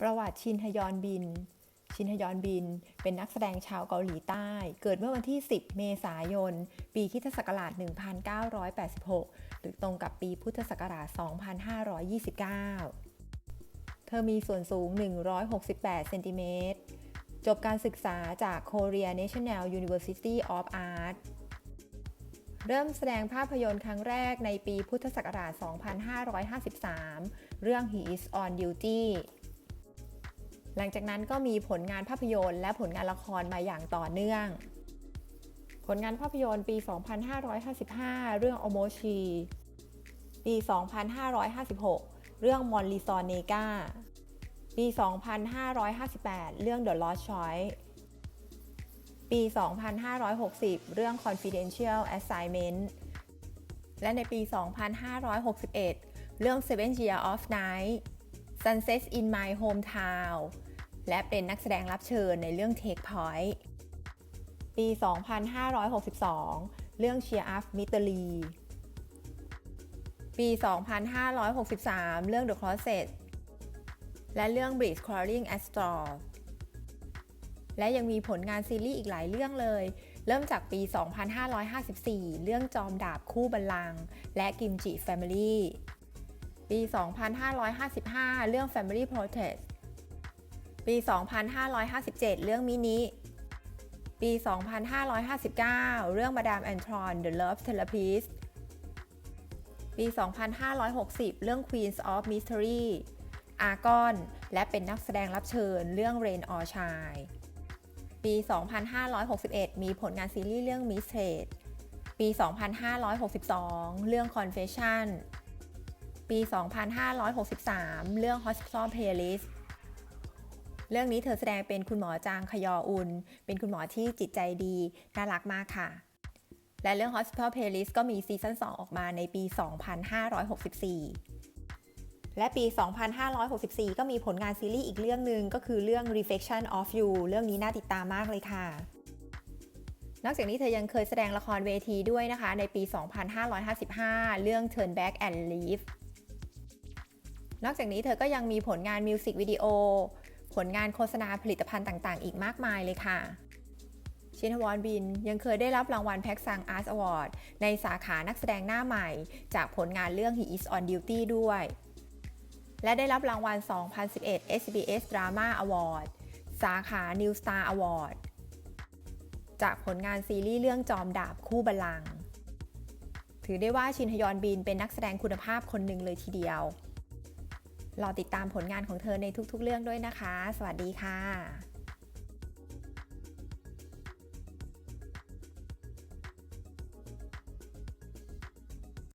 ประวัติชินฮยอนบิน ชินฮยอนบิน เป็นนักแสดงชาวเกาหลีใต้ เกิดเมื่อวันที่ 10 เมษายน ปีคิศักราช 1986 หรือตรงกับปีพุทธศักราช 2529 เธอมีส่วนสูง 168 เซนติเมตร จบการศึกษาจาก Korea National University of Art เริ่มแสดงภาพยนตร์ครั้งแรกในปีพุทธศักราช 2553 เรื่อง He is on duty หลังจากนั้นก็มีผลงานภาพยนตร์ และผลงานละครมาอย่างต่อเนื่อง ผลงานภาพยนตร์ปี 2555 เรื่องโอโมชี ปี 2556 เรื่องมอนลิซอนเนกาปี 2558 เรื่อง The Lost Choice ปี 2560 เรื่อง Confidential Assignment และในปี 2561 เรื่อง Seven Year of Night Sunset in My Hometown และเป็นนักแสดงรับเชิญในเรื่อง Take Point ปี 2562 เรื่อง Cheer Up Mystery ปี 2563 เรื่อง The Closet และเรื่อง Breeze Crawling at Straw และยังมีผลงานซีรีส์อีกหลายเรื่องเลย เริ่มจากปี 2554 เรื่องจอมดาบคู่บัลลังก์และกิมจิ Family ปี 2555 เรื่อง Family Portrait ปี 2557 เรื่องมินิ ปี 2559 เรื่องมาดามแอนทรอน The Love Therapist ปี 2560 เรื่อง Queens of Mystery อากอนและเป็นนักแสดงรับเชิญเรื่อง Rain or Shine ปี 2561 มีผลงานซีรีส์เรื่อง Mistress ปี 2562 เรื่อง Confession ปี 2563 เรื่อง Hospital Playlist เรื่องนี้เธอแสดงเป็นคุณหมอจางขยออุน เป็นคุณหมอที่จิตใจดี น่ารักมากค่ะ และเรื่อง Hospital Playlist ก็มีซีซั่น2 ออกมาในปี 2564 และปี 2564 ก็มีผลงานซีรีส์อีกเรื่องหนึ่งก็คือเรื่อง Reflection of You เรื่องนี้น่าติดตามมากเลยค่ะ นอกจากนี้เธอยังเคยแสดงละครเวทีด้วยนะคะ ในปี 2555 เรื่อง Turn Back and Leave นอกจากนี้เธอก็ยังมีผลงานมิวสิกวิดีโอ ผลงานโฆษณาผลิตภัณฑ์ต่างๆ อีกมากมายเลยค่ะ ชินวอนบินยังเคยได้รับรางวัลแพ็กซังอาร์ตอวอร์ดในสาขานักแสดงหน้าใหม่ จากผลงานเรื่อง He is on duty ด้วย และได้รับรางวัล 2011 SBS Drama Award สาขา New Star Award จากผลงานซีรีส์เรื่องจอมดาบคู่บัลลังถือได้ว่าชินฮยอนบินเป็นนักแสดงคุณภาพคนหนึ่งเลยทีเดียว รอติดตามผลงานของเธอในทุกๆเรื่องด้วยนะคะ สวัสดีค่ะ